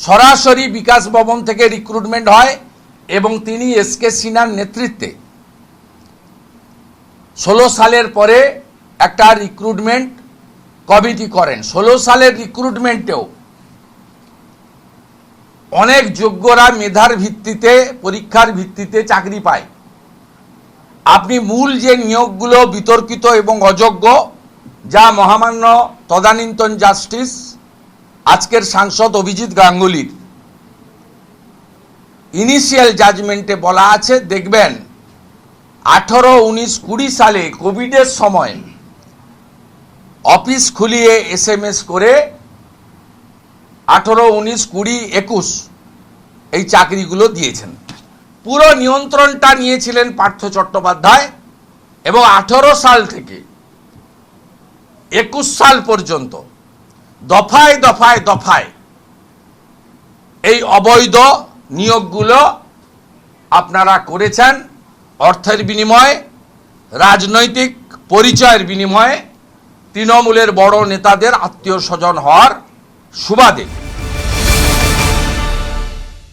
সরাসরি বিকাশ ভবন থেকে রিক্রুটমেন্ট হয় এবং তিনি এস কে সিনহার নেতৃত্বে। ষোলো সালের পরে একটা রিক্রুটমেন্ট কমিটি করেন। ষোলো সালের রিক্রুটমেন্টেও অনেক যোগ্যরা মেধার ভিত্তিতে, পরীক্ষার ভিত্তিতে চাকরি পায়। আপনি মূল যে নিয়োগগুলো বিতর্কিত এবং অযোগ্য, যা মহামান্য তদানীন্তন জাস্টিস আজকের সাংসদ অভিজিৎ গাঙ্গুলির। ইনিশিয়াল জাজমেন্টে বলা আছে, দেখবেন, আঠারো উনিশ কুড়ি সালে কোভিডের সময় অফিস খুলিয়ে এস করে আঠারো উনিশ কুড়ি একুশ এই চাকরিগুলো দিয়েছেন। পুরো নিয়ন্ত্রণটা নিয়েছিলেন পার্থ চট্টোপাধ্যায় এবং আঠারো সাল থেকে একুশ সাল পর্যন্ত দফায় দফায় দফায় এই অবৈধ নিয়োগগুলো আপনারা করেছেন অর্থের বিনিময়ে, রাজনৈতিক পরিচয়ের বিনিময়ে, তৃণমূলের বড় নেতাদের আত্মীয় স্বজন হওয়ার সুবাদে।